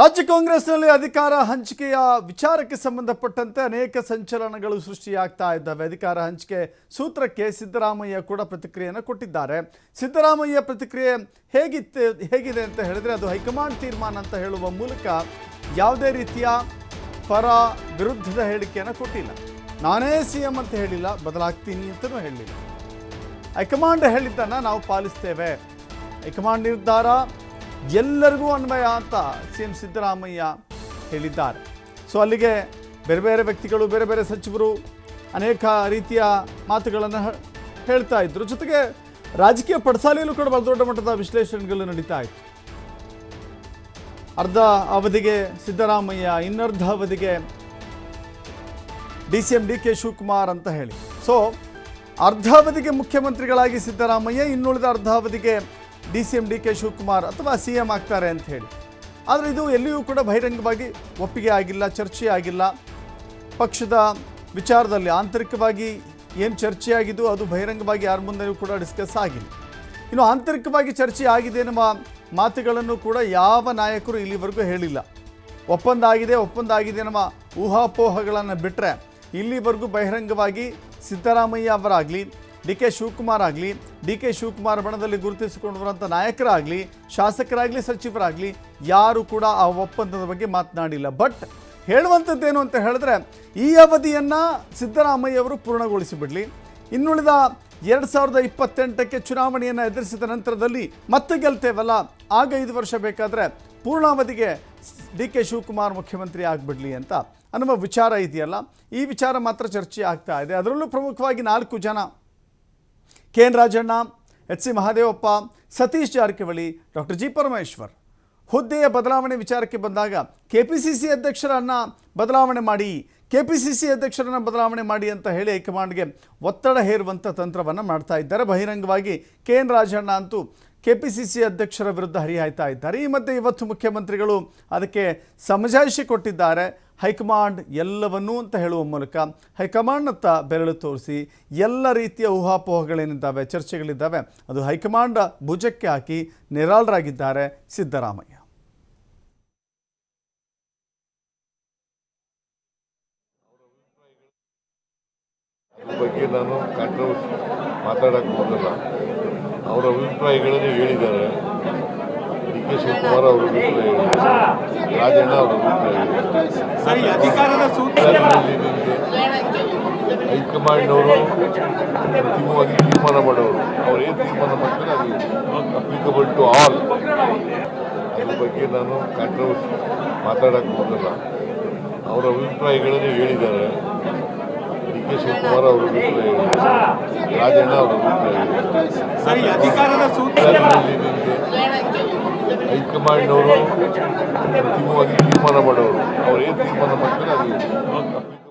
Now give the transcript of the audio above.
ರಾಜ್ಯ ಕಾಂಗ್ರೆಸ್ನಲ್ಲಿ ಅಧಿಕಾರ ಹಂಚಿಕೆಯ ವಿಚಾರಕ್ಕೆ ಸಂಬಂಧಪಟ್ಟಂತೆ ಅನೇಕ ಸಂಚಲನಗಳು ಸೃಷ್ಟಿಯಾಗ್ತಾ ಇದ್ದಾವೆ. ಅಧಿಕಾರ ಹಂಚಿಕೆ ಸೂತ್ರಕ್ಕೆ ಸಿದ್ದರಾಮಯ್ಯ ಕೂಡ ಪ್ರತಿಕ್ರಿಯೆಯನ್ನು ಕೊಟ್ಟಿದ್ದಾರೆ. ಸಿದ್ದರಾಮಯ್ಯ ಪ್ರತಿಕ್ರಿಯೆ ಹೇಗಿತ್ತು, ಹೇಗಿದೆ ಅಂತ ಹೇಳಿದರೆ ಅದು ಹೈಕಮಾಂಡ್ ತೀರ್ಮಾನ ಅಂತ ಹೇಳುವ ಮೂಲಕ ಯಾವುದೇ ರೀತಿಯ ಪರ ವಿರುದ್ಧದ ಹೇಳಿಕೆಯನ್ನು ಕೊಟ್ಟಿಲ್ಲ. ನಾನೇ ಸಿ ಎಂ ಅಂತ ಹೇಳಿಲ್ಲ, ಬದಲಾಗ್ತೀನಿ ಅಂತಲೂ ಹೇಳಿಲ್ಲ. ಹೈಕಮಾಂಡ್ ಹೇಳಿದ್ದನ್ನು ನಾವು ಪಾಲಿಸ್ತೇವೆ. ಹೈಕಮಾಂಡ್ ನಿರ್ಧಾರ ಎಲ್ಲರಿಗೂ ಅನ್ವಯ ಅಂತ ಸಿ ಎಂ ಸಿದ್ದರಾಮಯ್ಯ ಹೇಳಿದ್ದಾರೆ. ಸೊ ಅಲ್ಲಿಗೆ ಬೇರೆ ಬೇರೆ ವ್ಯಕ್ತಿಗಳು, ಬೇರೆ ಬೇರೆ ಸಚಿವರು ಅನೇಕ ರೀತಿಯ ಮಾತುಗಳನ್ನು ಹೇಳ್ತಾ ಇದ್ರು. ಜೊತೆಗೆ ರಾಜಕೀಯ ಪಡಸಾಲೆಯಲ್ಲೂ ಕೂಡ ಬಹಳ ದೊಡ್ಡ ಮಟ್ಟದ ವಿಶ್ಲೇಷಣೆಗಳು ನಡೀತಾ ಇತ್ತು. ಅರ್ಧ ಅವಧಿಗೆ ಸಿದ್ದರಾಮಯ್ಯ, ಇನ್ನರ್ಧ ಅವಧಿಗೆ D C M D K Shivakumar ಅಂತ ಹೇಳಿ. ಸೊ ಅರ್ಧಾವಧಿಗೆ ಮುಖ್ಯಮಂತ್ರಿಗಳಾಗಿ ಸಿದ್ದರಾಮಯ್ಯ, ಇನ್ನುಳಿದ ಅರ್ಧಾವಧಿಗೆ D C M, D K Shivakumar ಅಥವಾ ಸಿ ಎಂ ಆಗ್ತಾರೆ ಅಂತ ಹೇಳಿ. ಆದರೆ ಇದು ಎಲ್ಲಿಯೂ ಕೂಡ ಬಹಿರಂಗವಾಗಿ ಒಪ್ಪಿಗೆ ಆಗಿಲ್ಲ, ಚರ್ಚೆ ಆಗಿಲ್ಲ. ಪಕ್ಷದ ವಿಚಾರದಲ್ಲಿ ಆಂತರಿಕವಾಗಿ ಏನು ಚರ್ಚೆ ಅದು ಬಹಿರಂಗವಾಗಿ ಯಾರ ಮುಂದೆಯೂ ಕೂಡ ಡಿಸ್ಕಸ್ ಆಗಿಲ್ಲ. ಇನ್ನು ಆಂತರಿಕವಾಗಿ ಚರ್ಚೆ ಆಗಿದೆ ಎನ್ನುವ ಮಾತುಗಳನ್ನು ಕೂಡ ಯಾವ ನಾಯಕರು ಇಲ್ಲಿವರೆಗೂ ಹೇಳಿಲ್ಲ. ಒಪ್ಪಂದ ಆಗಿದೆ ಒಪ್ಪಂದ ಆಗಿದೆ ಎನ್ನುವ ಊಹಾಪೋಹಗಳನ್ನು ಬಿಟ್ಟರೆ ಇಲ್ಲಿವರೆಗೂ ಬಹಿರಂಗವಾಗಿ ಸಿದ್ದರಾಮಯ್ಯ ಅವರಾಗಲಿ ಡಿ ಕೆ ಶಿವಕುಮಾರ್ ಆಗಲಿ, ಡಿ ಕೆ ಶಿವಕುಮಾರ್ ಬಣದಲ್ಲಿ ಗುರುತಿಸಿಕೊಂಡಿರುವಂಥ ನಾಯಕರಾಗಲಿ, ಶಾಸಕರಾಗಲಿ, ಸಚಿವರಾಗಲಿ, ಯಾರು ಕೂಡ ಆ ಒಪ್ಪಂದದ ಬಗ್ಗೆ ಮಾತನಾಡಿಲ್ಲ. ಬಟ್ ಹೇಳುವಂಥದ್ದೇನು ಅಂತ ಹೇಳಿದ್ರೆ, ಈ ಅವಧಿಯನ್ನು ಸಿದ್ದರಾಮಯ್ಯ ಅವರು ಪೂರ್ಣಗೊಳಿಸಿಬಿಡಲಿ ಇನ್ನುಳಿದ ಎರಡು ಸಾವಿರದ ಇಪ್ಪತ್ತೆಂಟಕ್ಕೆ ಚುನಾವಣೆಯನ್ನು ಎದುರಿಸಿದ ನಂತರದಲ್ಲಿ ಮತ್ತೆ ಗೆಲ್ತೇವಲ್ಲ, ಆಗ ಐದು ವರ್ಷ ಬೇಕಾದರೆ ಪೂರ್ಣಾವಧಿಗೆ ಡಿ ಕೆ ಶಿವಕುಮಾರ್ ಮುಖ್ಯಮಂತ್ರಿ ಆಗಿಬಿಡಲಿ ಅಂತ ಅನ್ನುವ ವಿಚಾರ ಇದೆಯಲ್ಲ. ಈ ವಿಚಾರ ಮಾತ್ರ ಚರ್ಚೆ ಆಗ್ತಾ ಇದೆ. ಅದರಲ್ಲೂ ಪ್ರಮುಖವಾಗಿ ನಾಲ್ಕು ಜನ K N Rajanna, H C Mahadevappa, Satish Jarkiholi, doctor G Parameshwar. ಹುದ್ದೆಯ ಬದಲಾವಣೆ ವಿಚಾರಕ್ಕೆ ಬಂದಾಗ ಕೆ ಪಿ ಸಿ ಸಿ ಅಧ್ಯಕ್ಷರನ್ನು ಬದಲಾವಣೆ ಮಾಡಿ ಕೆ ಪಿ ಸಿ ಸಿ ಅಧ್ಯಕ್ಷರನ್ನು ಬದಲಾವಣೆ ಮಾಡಿ ಅಂತ ಹೇಳಿ ಹೈಕಮಾಂಡ್ಗೆ ಒತ್ತಡ ಹೇರುವಂಥ ತಂತ್ರವನ್ನು ಮಾಡ್ತಾ ಇದ್ದಾರೆ. ಬಹಿರಂಗವಾಗಿ ಕೆ ಎನ್ ರಾಜಣ್ಣ ಅಂತೂ ಕೆ ಪಿ ಸಿ ಸಿ ಅಧ್ಯಕ್ಷರ ವಿರುದ್ಧ ಹರಿಹಾಯ್ತಾ ಇದ್ದಾರೆ. ಈ ಮಧ್ಯೆ ಇವತ್ತು ಮುಖ್ಯಮಂತ್ರಿಗಳು ಅದಕ್ಕೆ ಸಮಜಾಯಿಷಿ ಕೊಟ್ಟಿದ್ದಾರೆ. ಹೈಕಮಾಂಡ್ ಎಲ್ಲವನ್ನೂ ಅಂತ ಹೇಳುವ ಮೂಲಕ ಹೈಕಮಾಂಡ್ನತ್ತ ಬೆರಳು ತೋರಿಸಿ ಎಲ್ಲ ರೀತಿಯ ಊಹಾಪೋಹಗಳೇನಿದ್ದಾವೆ, ಚರ್ಚೆಗಳಿದ್ದಾವೆ, ಅದು ಹೈಕಮಾಂಡ್ ಭುಜಕ್ಕೆ ಹಾಕಿ ನಿರಾಳರಾಗಿದ್ದಾರೆ ಸಿದ್ದರಾಮಯ್ಯ. ಬಗ್ಗೆ ನಾನು ಮಾತಾಡಕ್ಕೆ ಹೋಗಲ್ಲ. ಅವರ ಅಭಿಪ್ರಾಯಗಳನ್ನು ಹೇಳಿದ್ದಾರೆ. ಡಿ ಕೆ ಶಿವಕುಮಾರ್ ಅವರ ಅಭಿಪ್ರಾಯ ರಾಜಣ್ಣ ಅವರ ಅಭಿಪ್ರಾಯ ಹೈಕಮಾಂಡ್ನವರು ಅಂತಿಮವಾಗಿ ತೀರ್ಮಾನ ಮಾಡೋರು. ಅವ್ರು ಏನು ತೀರ್ಮಾನ ಮಾಡ್ತಾರೆ ಅದು ಅಪ್ಲಿಕಬಲ್ ಟು ಆಲ್ ಅದ್ರ ಬಗ್ಗೆ ನಾನು ಕಾಂಟ್ರವರ್ಸಿ ಮಾತಾಡಕ್ಕೆ ಹೋಗಲ್ಲ. ಅವರ ಅಭಿಪ್ರಾಯಗಳನ್ನು ಹೇಳಿದ್ದಾರೆ. ಡಿ ಕೆ ಶಿವಕುಮಾರ್ ಅವರ ಅಭಿಪ್ರಾಯ ರಾಜಣ್ಣ ಅವರು ಹೈಕಮಾಂಡ್ನವರು ಅಂತಿಮವಾಗಿ ತೀರ್ಮಾನ ಮಾಡೋರು. ಅವ್ರು ಏನು ತೀರ್ಮಾನ ಮಾಡ್ತಾರೆ ಅದು.